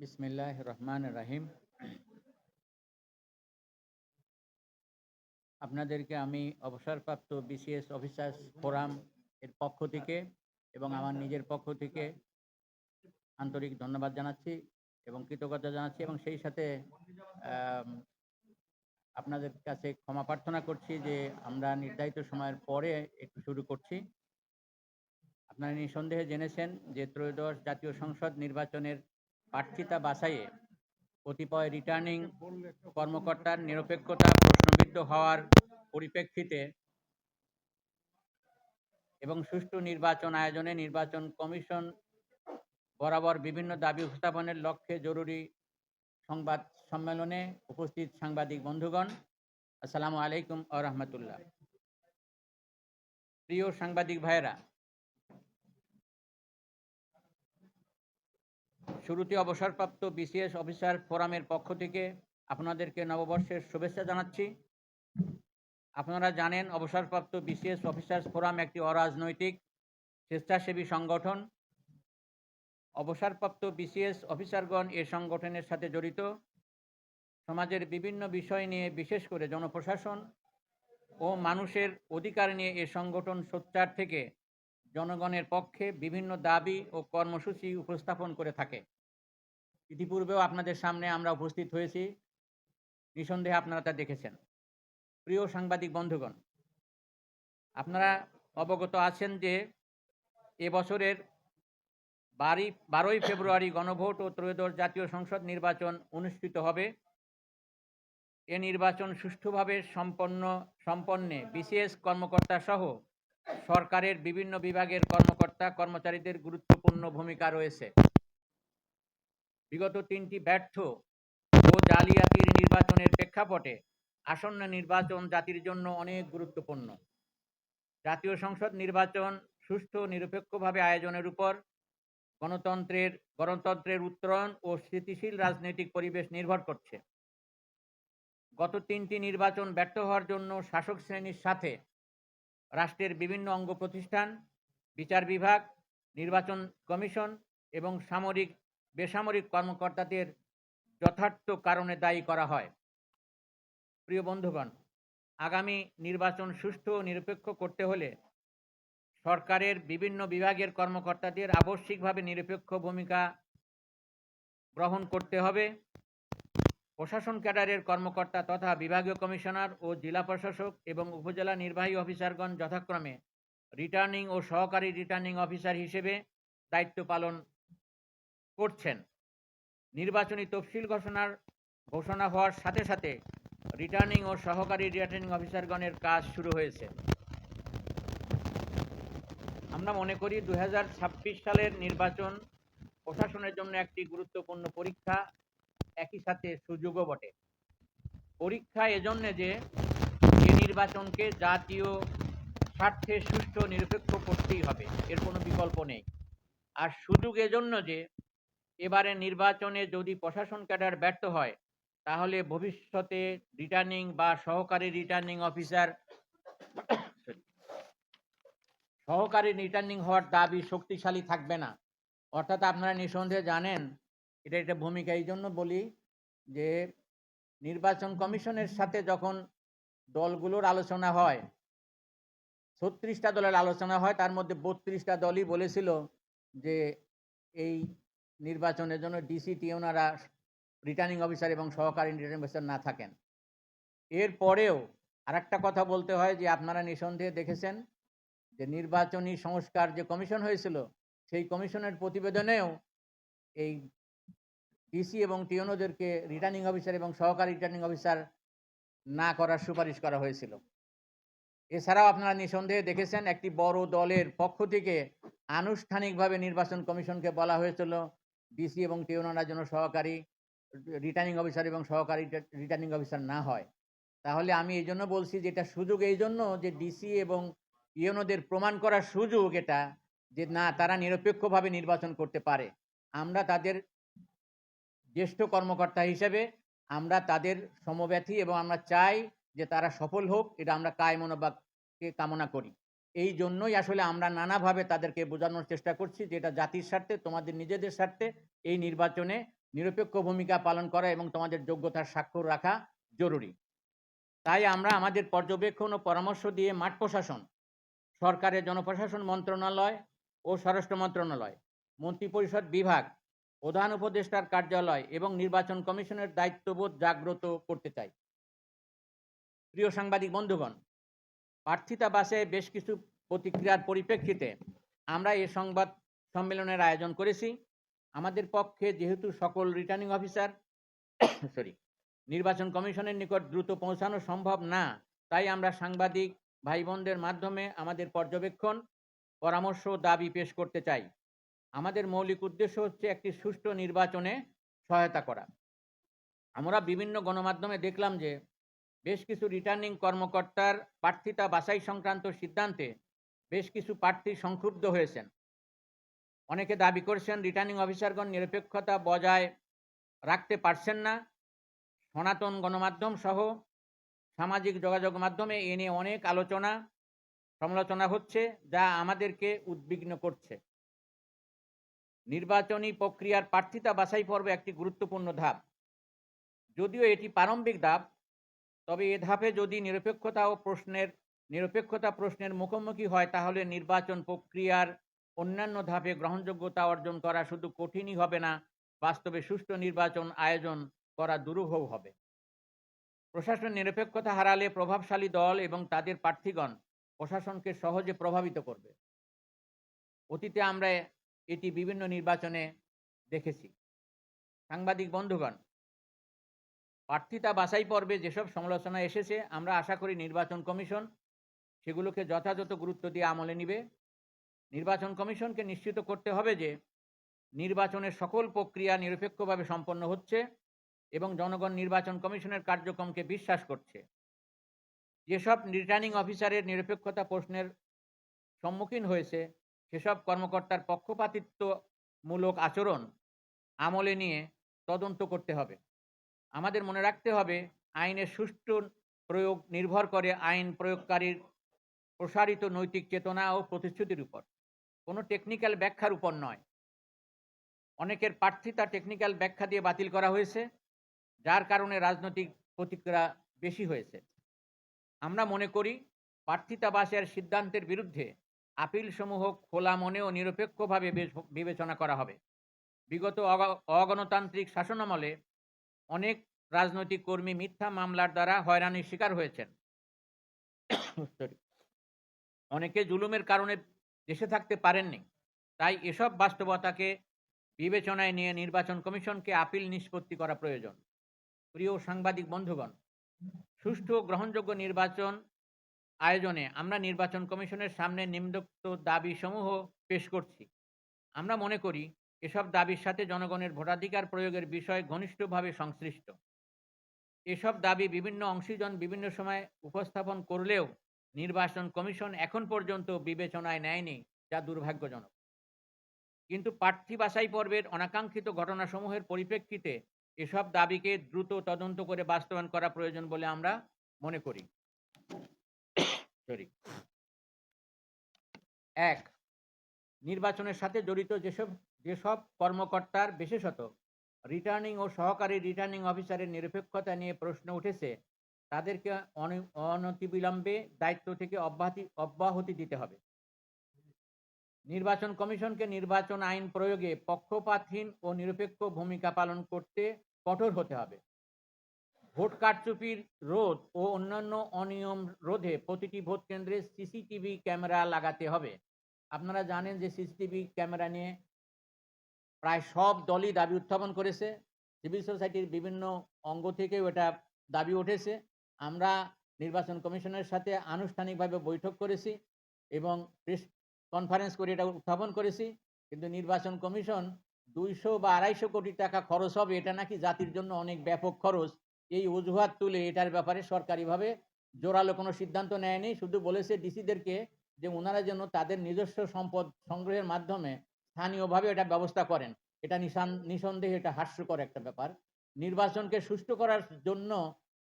বিসমিল্লাহ রহমান রাহিম আপনাদেরকে আমি অবসরপ্রাপ্ত বিসিএস অফিসার্স ফোরাম এর পক্ষ থেকে এবং আমার নিজের পক্ষ থেকে আন্তরিক ধন্যবাদ জানাচ্ছি এবং কৃতজ্ঞতা জানাচ্ছি এবং সেই সাথে আপনাদের কাছে ক্ষমা প্রার্থনা করছি যে আমরা নির্ধারিত সময়ের পরে একটু শুরু করছি। আপনারা নিঃসন্দেহে জেনেছেন যে ত্রয়োদশ জাতীয় সংসদ নির্বাচনের প্রার্থিতা বাছাইয়ে কতিপয় রিটার্নিং কর্মকর্তার নিরপেক্ষতা প্রশ্নবিদ্ধ হওয়ার পরিপ্রেক্ষিতে এবং সুষ্ঠু নির্বাচন আয়োজনে নির্বাচন কমিশন বরাবর বিভিন্ন দাবি উপস্থাপনের লক্ষ্যে জরুরি সংবাদ সম্মেলনে উপস্থিত সাংবাদিক বন্ধুগণ আসসালামু আলাইকুম আ রহমতুল্লাহ। প্রিয় সাংবাদিক ভাইয়েরা শুরুতে অবসরপ্রাপ্ত বিসিএস অফিসার ফোরামের পক্ষ থেকে আপনাদেরকে নববর্ষের শুভেচ্ছা জানাচ্ছি। আপনারা জানেন, অবসরপ্রাপ্ত বিসিএস অফিসার্স ফোরাম একটি অরাজনৈতিক, স্বেচ্ছাসেবী সংগঠন। অবসরপ্রাপ্ত বিসিএস অফিসারগণ এ সংগঠনের সাথে জড়িত। সমাজের বিভিন্ন বিষয় নিয়ে, বিশেষ করে জনপ্রশাসন ও মানুষের অধিকার নিয়ে এ সংগঠন সোচ্চার থেকে জনগণের পক্ষে বিভিন্ন দাবি ও কর্মসূচি উপস্থাপন করে থাকে। ইতিপূর্বেও আপনাদের সামনে আমরা উপস্থিত হয়েছি। নিঃসন্দেহে আপনারা তা দেখেছেন। প্রিয় সাংবাদিক বন্ধুগণ, আপনারা অবগত আছেন যে এবছরের বারই, বারোই ফেব্রুয়ারি গণভোট ও ত্রয়োদশ জাতীয় সংসদ নির্বাচন অনুষ্ঠিত হবে। এ নির্বাচন সুষ্ঠুভাবে সম্পন্ন, সম্পন্নে বিসিএস কর্মকর্তা সহ সরকারের বিভিন্ন বিভাগের কর্মকর্তা, কর্মচারীদের গুরুত্বপূর্ণ ভূমিকা রয়েছে। বিগত তিনটি ব্যর্থ ও জালিয়াতির নির্বাচনের প্রেক্ষাপটে আসন্ন নির্বাচন জাতির জন্য অনেক গুরুত্বপূর্ণ। জাতীয় সংসদ নির্বাচন সুষ্ঠু, নিরপেক্ষভাবে আয়োজনের উপর গণতন্ত্রের গণতন্ত্রের উত্তরণ ও স্থিতিশীল রাজনৈতিক পরিবেশ নির্ভর করছে। গত তিনটি নির্বাচন ব্যর্থ হওয়ার জন্য শাসক শ্রেণির সাথে রাষ্ট্রের বিভিন্ন অঙ্গ প্রতিষ্ঠান, বিচার বিভাগ, নির্বাচন কমিশন এবং সামরিক, বেসামরিক কর্মকর্তাদের যথার্থ কারণে দায়ী করা হয়। প্রিয় বন্ধুগণ, আগামী নির্বাচন সুষ্ঠু ও নিরপেক্ষ করতে হলে সরকারের বিভিন্ন বিভাগের কর্মকর্তাদের আবশ্যিকভাবে নিরপেক্ষ ভূমিকা গ্রহণ করতে হবে। প্রশাসন ক্যাডারের কর্মকর্তা তথা বিভাগীয় কমিশনার ও জেলা প্রশাসক এবং উপজেলা নির্বাহী অফিসারগণ যথাক্রমে রিটার্নিং ও সহকারী রিটার্নিং অফিসার হিসেবে দায়িত্ব পালন করছেন। নির্বাচনী তফসিল ঘোষণার ঘোষণা হওয়ার সাথে সাথে রিটার্নিং ও সহকারী রিটার্নিং অফিসারগণের কাজ শুরু হয়েছে। আমরা মনে করি দু হাজার ছাব্বিশ সালের নির্বাচন প্রশাসনের জন্য একটি গুরুত্বপূর্ণ পরীক্ষা। একই সাথে সুযোগও বটে। পরীক্ষা এজন্য যে এই নির্বাচনকে জাতীয় স্বার্থে সুষ্ঠু নিরপেক্ষ করতেই হবে, এর কোনো বিকল্প নেই। আর সুযোগ এজন্য যে এবারে নির্বাচনে যদি প্রশাসন ক্যাডার ব্যর্থ হয়, তাহলে ভবিষ্যতে রিটার্নিং বা সহকারী রিটার্নিং অফিসার সহকারী রিটার্নিং হওয়ার দাবি শক্তিশালী থাকবে না। অর্থাৎ আপনারা নিঃসন্দেহে জানেন এটা একটা ভূমিকা। এই জন্য বলি যে, নির্বাচন কমিশনের সাথে যখন দলগুলোর আলোচনা হয়, ছত্রিশটা দলের আলোচনা হয়, তার মধ্যে বত্রিশটা দলই বলেছিল যে, এই নির্বাচনের জন্য ডিসিটি ওনারা রিটার্নিং অফিসার এবং সহকারী রিটার্নিং অফিসার না থাকেন। এরপরেও আরেকটা কথা বলতে হয় যে, আপনারা নিঃসন্দেহে দেখেছেন যে, নির্বাচনী সংস্কার যে কমিশন হয়েছিল, সেই কমিশনের প্রতিবেদনেও এই ডিসি এবং টিওনোদেরকে রিটার্নিং অফিসার এবং সহকারী রিটার্নিং অফিসার না করার সুপারিশ করা হয়েছিল। এছাড়াও আপনারা নিঃসন্দেহে দেখেছেন, একটি বড় দলের পক্ষ থেকে আনুষ্ঠানিকভাবে নির্বাচন কমিশনকে বলা হয়েছিল। ডিসি এবং টিওনোরা যেন সহকারী রিটার্নিং অফিসার এবং সহকারী রিটার্নিং অফিসার না হয়। তাহলে আমি এই জন্য বলছি যে এটা সুযোগ এই জন্য যে ডিসি এবং ইউনোদের প্রমাণ করার সুযোগ এটা যে না, তারা নিরপেক্ষভাবে নির্বাচন করতে পারে। আমরা তাদের জ্যেষ্ঠ কর্মকর্তা হিসেবে আমরা তাদের সমব্যথী এবং আমরা চাই যে তারা সফল হোক, এটা আমরা কায় মনোভাবকে কামনা করি। এই জন্যই আসলে আমরা নানাভাবে তাদেরকে বোঝানোর চেষ্টা করছি যে এটা জাতির স্বার্থে, তোমাদের নিজেদের স্বার্থে এই নির্বাচনে নিরপেক্ষ ভূমিকা পালন করা এবং তোমাদের যোগ্যতার স্বাক্ষর রাখা জরুরি। তাই আমরা আমাদের পর্যবেক্ষণ ও পরামর্শ দিয়ে মাঠ প্রশাসন, সরকারের জনপ্রশাসন মন্ত্রণালয় ও স্বরাষ্ট্র মন্ত্রণালয়, মন্ত্রিপরিষদ বিভাগ প্রধান উপদেষ্টার কার্যালয় এবং নির্বাচন কমিশনের দায়িত্ববোধ জাগ্রত করতে চাই। প্রিয় সাংবাদিক বন্ধুগণ প্রার্থিতা বাসে বেশ কিছু প্রতিক্রিয়ার পরিপ্রেক্ষিতে আমরা এ সংবাদ সম্মেলনের আয়োজন করেছি। আমাদের পক্ষে যেহেতু সকল রিটার্নিং অফিসার সরি নির্বাচন কমিশনের নিকট দ্রুত পৌঁছানো সম্ভব না, তাই আমরা সাংবাদিক ভাই বোনদের মাধ্যমে আমাদের পর্যবেক্ষণ, পরামর্শ, দাবি পেশ করতে চাই। আমাদের মৌলিক উদ্দেশ্য হচ্ছে একটি সুষ্ঠু নির্বাচনে সহায়তা করা। আমরা বিভিন্ন গণমাধ্যমে দেখলাম যে বেশ কিছু রিটার্নিং কর্মকর্তার প্রার্থিতা বাছাই সংক্রান্ত সিদ্ধান্তে বেশ কিছু প্রার্থী সংক্ষুব্ধ হয়েছেন। অনেকে দাবি করছেন রিটার্নিং অফিসারগণ নিরপেক্ষতা বজায় রাখতে পারছেন না। সনাতন গণমাধ্যম সহ সামাজিক যোগাযোগ মাধ্যমে এ নিয়ে অনেক আলোচনা, সমালোচনা হচ্ছে যা আমাদেরকে উদ্বিগ্ন করছে। নির্বাচনী প্রক্রিয়ার প্রার্থিতা বাছাই পর্ব একটি গুরুত্বপূর্ণ ধাপ। যদিও এটি প্রারম্ভিক ধাপ, তবে এ ধাপে যদি নিরপেক্ষতা ও প্রশ্নের, নিরপেক্ষতা প্রশ্নের মুখোমুখি হয়, তাহলে নির্বাচন প্রক্রিয়ার অন্যান্য ধাপে গ্রহণযোগ্যতা অর্জন করা শুধু কঠিনই হবে না, বাস্তবে সুষ্ঠু নির্বাচন আয়োজন করা দুরূহ হবে। প্রশাসন নিরপেক্ষতা হারালে প্রভাবশালী দল এবং তাদের প্রার্থীগণ প্রশাসনকে সহজে প্রভাবিত করবে। অতীতে আমরা এটি বিভিন্ন নির্বাচনে দেখেছি। সাংবাদিক বন্ধুগণ প্রার্থিতা বাছাই পর্বে যেসব সমালোচনা এসেছে, আমরা আশা করি নির্বাচন কমিশন সেগুলোকে যথাযথ গুরুত্ব দিয়ে আমলে নিবে। নির্বাচন কমিশনকে নিশ্চিত করতে হবে যে, নির্বাচনের সকল প্রক্রিয়া নিরপেক্ষভাবে সম্পন্ন হচ্ছে এবং জনগণ নির্বাচন কমিশনের কার্যক্রমকে বিশ্বাস করছে। যেসব রিটার্নিং অফিসারের নিরপেক্ষতা প্রশ্নের সম্মুখীন হয়েছে সেসব কর্মকর্তার পক্ষপাতিত্বমূলক আচরণ আমলে নিয়ে তদন্ত করতে হবে। আমাদের মনে রাখতে হবে, আইনের সুষ্ঠু প্রয়োগ নির্ভর করে আইন প্রয়োগকারীর প্রসারিত নৈতিক চেতনা ও প্রতিশ্রুতির উপর। কোনো টেকনিক্যাল ব্যাখ্যার উপর নয়। অনেকের প্রার্থিতা টেকনিক্যাল ব্যাখ্যা দিয়ে বাতিল করা হয়েছে, যার কারণে রাজনৈতিক প্রতিক্রিয়া বেশি হয়েছে। আমরা মনে করি প্রার্থিতাবাসের সিদ্ধান্তের বিরুদ্ধে আপিলসমূহ খোলা মনে ও নিরপেক্ষভাবে বিবেচনা করা হবে। বিগত অগ- অগণতান্ত্রিক শাসনামলে অনেক রাজনৈতিক কর্মী মিথ্যা মামলার দ্বারা হয়রানির শিকার হয়েছেন. অনেকে জুলুমের কারণে দেশে থাকতে পারেননি। তাই এসব বাস্তবতাকে বিবেচনায় নিয়ে নির্বাচন কমিশনকে আপিল নিষ্পত্তি করা প্রয়োজন। প্রিয় সাংবাদিক বন্ধুগণ, সুষ্ঠু গ্রহণযোগ্য নির্বাচন আয়োজনে আমরা নির্বাচন কমিশনের সামনে নিম্নোক্ত দাবিসমূহ পেশ করছি। আমরা মনে করি, এসব দাবির সাথে জনগণের ভোটাধিকার প্রয়োগের বিষয় ঘনিষ্ঠভাবে সংশ্লিষ্ট। এসব দাবি বিভিন্ন অংশীজন বিভিন্ন সময় উপস্থাপন করলেও নির্বাচন কমিশন এখন পর্যন্ত বিবেচনায় নেয়নি যা দুর্ভাগ্যজনক। কিন্তু প্রার্থী বাছাই পর্বের অনাকাঙ্ক্ষিত ঘটনাসমূহের পরিপ্রেক্ষিতে এসব দাবিকে দ্রুত তদন্ত করে বাস্তবায়ন করা প্রয়োজন বলে আমরা মনে করি। সরি এক, নির্বাচনের সাথে জড়িত যেসব যেসব কর্মকর্তার বিশেষত রিটার্নিং ও সহকারী রিটার্নিং অফিসারের নিরপেক্ষতা নিয়ে প্রশ্ন উঠেছে, তাদেরকে অনি- অনতিবিলম্বে দায়িত্ব থেকে অব্যাহতি অব্যাহতি দিতে হবে। নির্বাচন কমিশনকে নির্বাচন আইন প্রয়োগে পক্ষপাতহীন ও নিরপেক্ষ ভূমিকা পালন করতে কঠোর হতে হবে। ভোট কারচুপির রোধ ও অন্যান্য অনিয়ম রোধে প্রতিটি ভোট কেন্দ্রে সিসিটিভি ক্যামেরা লাগাতে হবে। আপনারা জানেন যে সিসিটিভি ক্যামেরা নিয়ে প্রায় সব দলই দাবি উত্থাপন করেছে। সিভিল সোসাইটির বিভিন্ন অঙ্গ থেকেও এটা দাবি উঠেছে। আমরা নির্বাচন কমিশনের সাথে আনুষ্ঠানিকভাবে বৈঠক করেছি এবং প্রেস কনফারেন্স করে এটা উত্থাপন করেছি। কিন্তু নির্বাচন কমিশন দুইশো বা আড়াইশো কোটি টাকা খরচ হবে এটা নাকি জাতির জন্য অনেক ব্যাপক খরচ এই অজুহাত তুলে এটার ব্যাপারে সরকারিভাবে জোরালো কোনো সিদ্ধান্ত নেয়নি, শুধু বলেছে ডিসিদেরকে যে ওনারা যেন তাদের নিজস্ব সম্পদ সংগ্রহের মাধ্যমে স্থানীয়ভাবে এটা ব্যবস্থা করেন। এটা নিশান, নিঃসন্দেহে এটা হাস্যকর একটা ব্যাপার। নির্বাচনকে সুষ্ঠু করার জন্য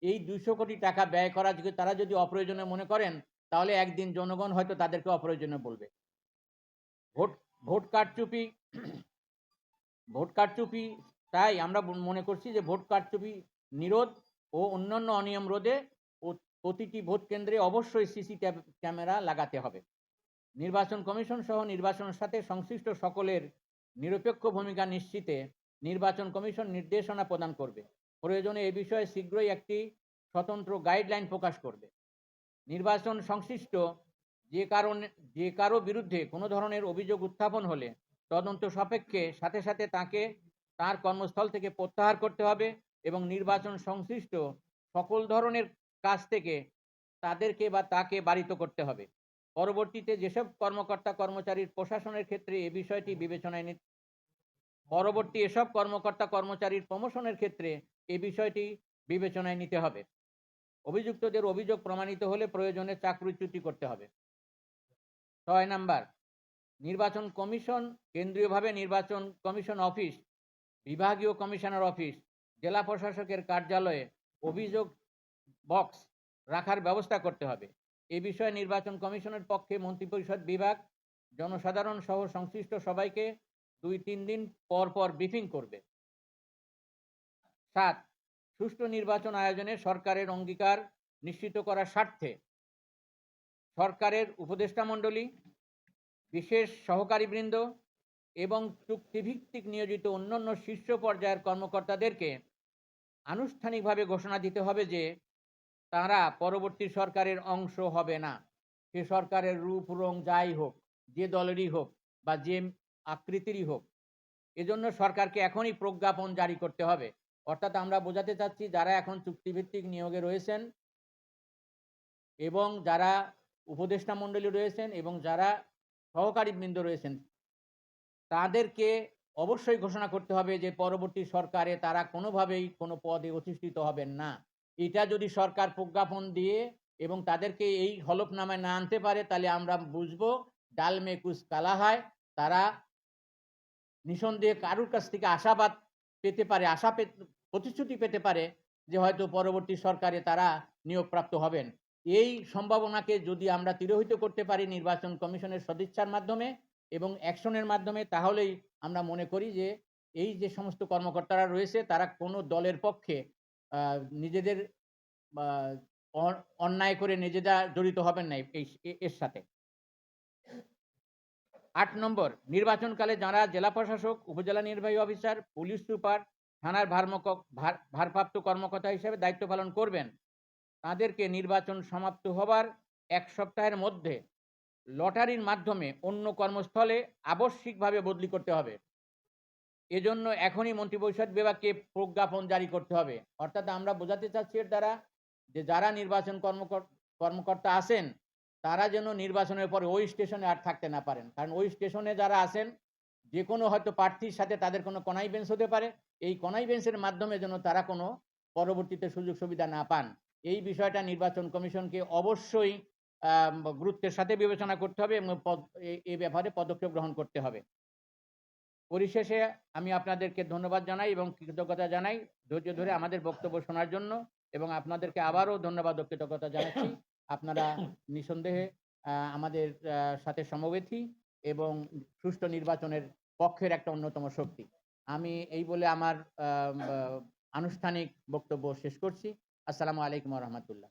এই দুইশো কোটি টাকা ব্যয় করা তারা যদি অপ্রয়োজনীয় মনে করেন, তাহলে একদিন জনগণ হয়তো তাদেরকে অপ্রয়োজনীয় বলবে। ভোট ভোট কারচুপি ভোট কারচুপি, তাই আমরা মনে করছি যে ভোট কারচুপি নিরোধ ও অন্যান্য অনিয়ম রোধে প্রতিটি ভোট কেন্দ্রে অবশ্যই সিসি ক্যামেরা লাগাতে হবে। নির্বাচন কমিশন সহ নির্বাচনের সাথে সংশ্লিষ্ট সকলের নিরপেক্ষ ভূমিকা নিশ্চিতে নির্বাচন কমিশন নির্দেশনা প্রদান করবে। প্রয়োজনে এ বিষয়ে শীঘ্রই একটি স্বতন্ত্র গাইডলাইন প্রকাশ করবে। নির্বাচন সংশ্লিষ্ট যে কারণে, যে কারও বিরুদ্ধে কোনো ধরনের অভিযোগ উত্থাপন হলে তদন্ত সাপেক্ষে সাথে সাথে তাকে তার কর্মস্থল থেকে প্রত্যাহার করতে হবে। এবং নির্বাচন সংশ্লিষ্ট সকল ধরনের কাজ থেকে তাদেরকে বা তাকে বারিত করতে হবে। পরবর্তীতে যেসব কর্মকর্তা কর্মচারীর প্রশাসনের ক্ষেত্রে এ বিষয়টি বিবেচনায় নিতে পরবর্তী এসব কর্মকর্তা কর্মচারীর প্রমোশনের ক্ষেত্রে এ বিষয়টি বিবেচনায় নিতে হবে। অভিযুক্তদের অভিযোগ প্রমাণিত হলে প্রয়োজনে চাকরিচ্যুতি করতে হবে। ছয় নাম্বার, নির্বাচন কমিশন, কেন্দ্রীয়ভাবে নির্বাচন কমিশন অফিস, বিভাগীয় কমিশনার অফিস জেলা প্রশাসকের কার্যালয়ে অভিযোগ বক্স রাখার ব্যবস্থা করতে হবে। এ বিষয়ে নির্বাচন কমিশনের পক্ষে মন্ত্রিপরিষদ বিভাগ, জনসাধারণ সহ সংশ্লিষ্ট সবাইকে দুই তিন দিন পর পর ব্রিফিং করবে। সাত, সুষ্ঠু নির্বাচন আয়োজনে সরকারের অঙ্গীকার নিশ্চিত করার স্বার্থে সরকারের উপদেষ্টা মণ্ডলী, বিশেষ সহকারীবৃন্দ এবং চুক্তিভিত্তিক নিয়োজিত অন্যান্য শীর্ষ পর্যায়ের কর্মকর্তাদেরকে আনুষ্ঠানিকভাবে ঘোষণা দিতে হবে যে তারা পরবর্তী সরকারের অংশ হবে না। সে সরকারের রূপ, রং যাই হোক, যে দলেরই হোক বা যে আকৃতিরই হোক, এজন্য সরকারকে এখনই প্রজ্ঞাপন জারি করতে হবে। অর্থাৎ আমরা বোঝাতে চাচ্ছি যারা এখন চুক্তিভিত্তিক নিয়োগে রয়েছেন এবং যারা উপদেষ্টা মণ্ডলী রয়েছেন এবং যারা সহকারী বৃন্দ রয়েছেন তাদেরকে অবশ্যই ঘোষণা করতে হবে যে পরবর্তী সরকারে তারা কোনোভাবেই কোনো পদে অধিষ্ঠিত হবেন না। এটা যদি সরকার প্রজ্ঞাপন দিয়ে এবং তাদেরকে এই হলফনামায় না আনতে পারে, তাহলে আমরা বুঝব ডাল মে কুচ কালা হয়। তারা নিঃসন্দেহে কারুর কাছ থেকে আশাবাদ পেতে পারে, আশা প্রতিশ্রুতি পেতে পারে যে হয়তো পরবর্তী সরকারে তারা নিয়োগপ্রাপ্ত হবেন। এই সম্ভাবনাকে যদি আমরা তিরোহিত করতে পারি নির্বাচন কমিশনের সদিচ্ছার মাধ্যমে এবং অ্যাকশনের মাধ্যমে তাহলেই আমরা মনে করি যে এই যে সমস্ত কর্মকর্তারা রয়েছে, তারা কোনো দলের পক্ষে নিজেদের অন্যায় করে নিজেরা জড়িত হবেন না এই এর সাথে। আট নম্বর, নির্বাচনকালে যারা জেলা প্রশাসক, উপজেলা নির্বাহী অফিসার, পুলিশ সুপার, থানার ভারমক, ভার- ভারপ্রাপ্ত কর্মকর্তা হিসেবে দায়িত্ব পালন করবেন, তাদেরকে নির্বাচন সমাপ্ত হবার এক সপ্তাহের মধ্যে লটারির মাধ্যমে অন্য কর্মস্থলে আবশ্যিকভাবে বদলি করতে হবে। এজন্য এখনই মন্ত্রিপরিষদ বিভাগকে প্রজ্ঞাপন জারি করতে হবে। অর্থাৎ আমরা বোঝাতে চাচ্ছি এর দ্বারা যে যারা নির্বাচন কর্মকর- কর্মকর্তা আছেন, তারা যেন নির্বাচনের পরে ওই স্টেশনে আর থাকতে না পারেন। কারণ ওই স্টেশনে যারা আছেন, যে কোনো হয়তো প্রার্থীর সাথে তাদের কোনো কনাই বেঞ্চ হতে পারে। এই কনাই বেঞ্চের মাধ্যমে যেন তারা কোনো পরবর্তীতে সুযোগ সুবিধা না পান। এই বিষয়টা নির্বাচন কমিশনকে অবশ্যই গুরুত্বের সাথে বিবেচনা করতে হবে এবং এ- ব্যাপারে পদক্ষেপ গ্রহণ করতে হবে। পরিশেষে আমি আপনাদেরকে ধন্যবাদ জানাই এবং কৃতজ্ঞতা জানাই। ধৈর্য ধরে আমাদের বক্তব্য শোনার জন্য এবং আপনাদেরকে আবারও ধন্যবাদ ও কৃতজ্ঞতা জানাচ্ছি। আপনারা নিঃসন্দেহে আমাদের সাথে সমবেথী এবং সুষ্ঠু নির্বাচনের পক্ষের একটা অন্যতম শক্তি। আমি এই বলে আমার আনুষ্ঠানিক বক্তব্য শেষ করছি। আসসালামু আলাইকুম রহমতুল্লাহ।